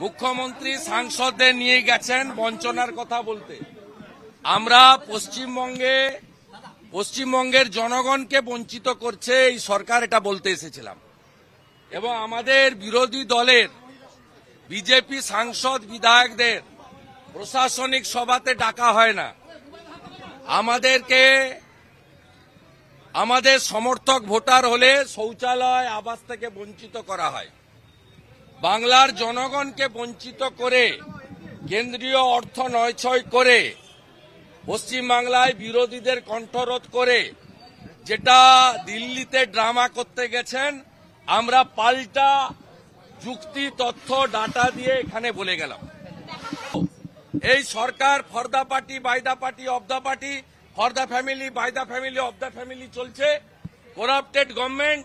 মুখ্যমন্ত্রী সাংসদদের নিয়ে গেছেন বঞ্চনার কথা বলতে। আমরা পশ্চিমবঙ্গে, পশ্চিমবঙ্গের জনগণকে বঞ্চিত করছে এই সরকার, এটা বলতে এসেছিলাম। এবং আমাদের বিরোধী দলের, বিজেপি সাংসদ বিধায়কদের প্রশাসনিক সভাতে ডাকা হয় না। আমাদেরকে, আমাদের সমর্থক ভোটার হলে শৌচালয়, আবাস থেকে বঞ্চিত করা হয়। বাংলার জনগণকে বঞ্চিত করে, কেন্দ্রীয় অর্থ নয়ছয় করে, পশ্চিমবাংলায় বিরোধীদের কণ্ঠরোধ করে, যেটা দিল্লিতে ড্রামা করতে গেছেন, আমরা পাল্টা যুক্তি, তথ্য, ডাটা দিয়ে এখানে বলে গেলাম। এই সরকার for the party by the party of the party for the family by the family of the family চলছে। Corrupted government